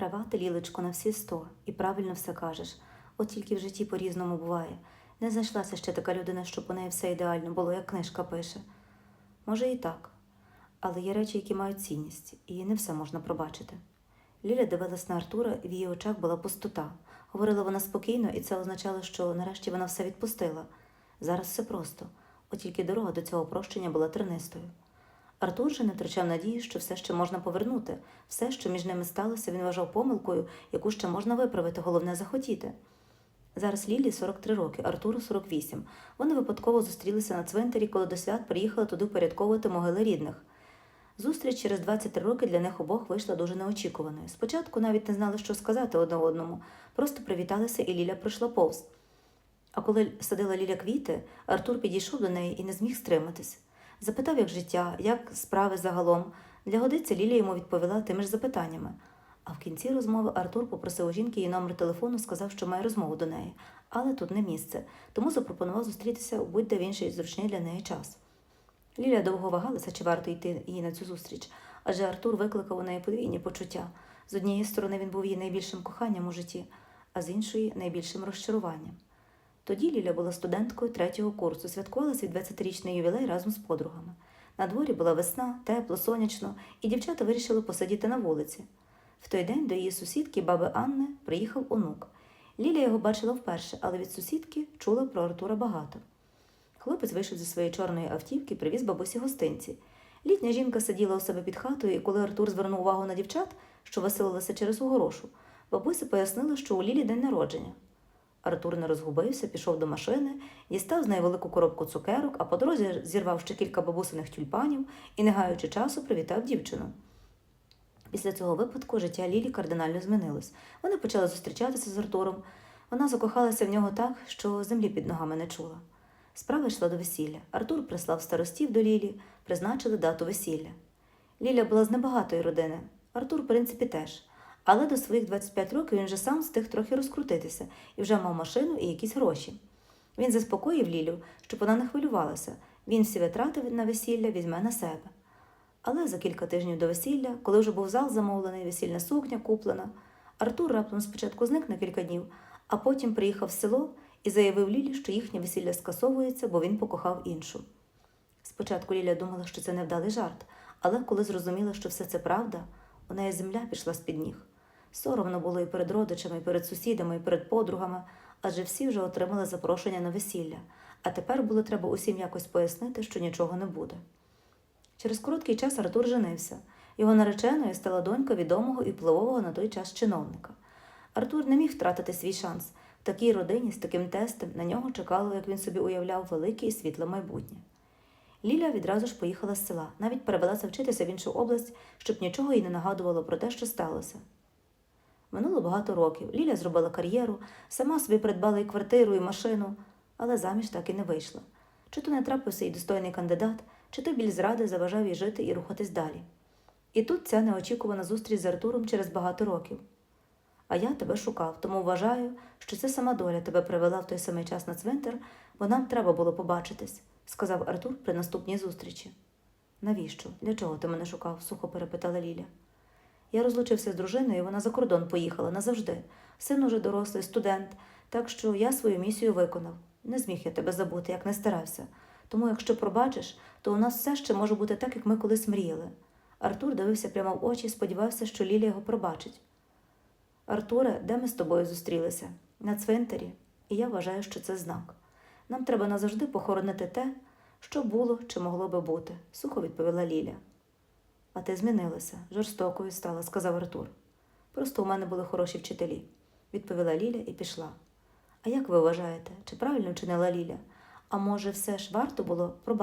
Права ти, Лілечко, на всі сто, і правильно все кажеш. От тільки в житті по-різному буває. Не знайшлася ще така людина, щоб у неї все ідеально було, як книжка пише. Може, і так. Але є речі, які мають цінність, і не все можна пробачити. Ліля дивилась на Артура, і в її очах була пустота. Говорила вона спокійно, і це означало, що нарешті вона все відпустила. Зараз все просто, от тільки дорога до цього прощення була тернистою. Артур же не втрачав надії, що все ще можна повернути. Все, що між ними сталося, він вважав помилкою, яку ще можна виправити, головне захотіти. Зараз Лілі 43 роки, Артуру 48. Вони випадково зустрілися на цвинтарі, коли до свят приїхали туди порядковувати могили рідних. Зустріч через 23 роки для них обох вийшла дуже неочікуваною. Спочатку навіть не знали, що сказати одне одному, просто привіталися, і Ліля пройшла повз. А коли садила Ліля квіти, Артур підійшов до неї і не зміг стриматись. Запитав, як життя, як справи загалом. Для годиці Ліля йому відповіла тими ж запитаннями. А в кінці розмови Артур попросив у жінки її номер телефону, сказав, що має розмову до неї, але тут не місце, тому запропонував зустрітися у будь-де в інший зручний для неї час. Ліля довго вагалася, чи варто йти їй на цю зустріч, адже Артур викликав у неї подвійні почуття. З однієї сторони він був її найбільшим коханням у житті, а з іншої найбільшим розчаруванням. Тоді Ліля була студенткою третього курсу, святкувала свій 20-річний ювілей разом з подругами. На дворі була весна, тепло, сонячно, і дівчата вирішили посидіти на вулиці. В той день до її сусідки, баби Анни, приїхав онук. Ліля його бачила вперше, але від сусідки чула про Артура багато. Хлопець вийшов зі своєї чорної автівки, привіз бабусі гостинці. Літня жінка сиділа у себе під хатою, і коли Артур звернув увагу на дівчат, що веселилися через огорошу, бабуся пояснила, що у Лілі день народження. Артур не розгубився, пішов до машини, дістав з неї велику коробку цукерок, а по дорозі зірвав ще кілька бабусиних тюльпанів і, не гаючи часу, привітав дівчину. Після цього випадку життя Лілі кардинально змінилось. Вони почали зустрічатися з Артуром. Вона закохалася в нього так, що землі під ногами не чула. Справа йшла до весілля. Артур прислав старостів до Лілі, призначили дату весілля. Ліля була з небагатої родини, Артур, в принципі, теж. Але до своїх 25 років він вже сам встиг трохи розкрутитися і вже мав машину і якісь гроші. Він заспокоїв Лілю, щоб вона не хвилювалася. Він всі витрати на весілля візьме на себе. Але за кілька тижнів до весілля, коли вже був зал замовлений, весільна сукня куплена, Артур раптом спочатку зник на кілька днів, а потім приїхав в село і заявив Лілі, що їхнє весілля скасовується, бо він покохав іншу. Спочатку Ліля думала, що це невдалий жарт, але коли зрозуміла, що все це правда, у неї земля пішла з-під ніг. Соромно було і перед родичами, і перед сусідами, і перед подругами, адже всі вже отримали запрошення на весілля, а тепер було треба усім якось пояснити, що нічого не буде. Через короткий час Артур женився. Його нареченою стала донька відомого і впливового на той час чиновника. Артур не міг втратити свій шанс. В такій родині з таким тестем на нього чекало, як він собі уявляв, велике і світле майбутнє. Ліля відразу ж поїхала з села, навіть перевелася вчитися в іншу область, щоб нічого їй не нагадувало про те, що сталося. Минуло багато років. Ліля зробила кар'єру, сама собі придбала і квартиру, і машину, але заміж так і не вийшла. Чи то не трапився їй достойний кандидат, чи то біль зради заважав їй жити і рухатись далі. І тут ця неочікувана зустріч з Артуром через багато років. А я тебе шукав, тому вважаю, що це сама доля тебе привела в той самий час на цвинтар, бо нам треба було побачитись, сказав Артур при наступній зустрічі. Навіщо? Для чого ти мене шукав? сухо перепитала Ліля. Я розлучився з дружиною, вона за кордон поїхала назавжди. Син уже дорослий, студент, так що я свою місію виконав. Не зміг я тебе забути, як не старався. Тому, якщо пробачиш, то у нас все ще може бути так, як ми колись мріяли. Артур дивився прямо в очі і сподівався, що Ліля його пробачить. Артуре, де ми з тобою зустрілися? На цвинтарі, і я вважаю, що це знак. Нам треба назавжди похоронити те, що було чи могло би бути, сухо відповіла Ліля. А ти змінилася, жорстокою стала, сказав Артур. Просто у мене були хороші вчителі, відповіла Ліля і пішла. А як ви вважаєте, чи правильно вчинила Ліля? А може, все ж варто було пробачити?